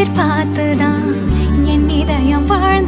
எதிர்பார்த்துதான் என் இதயம் வாழ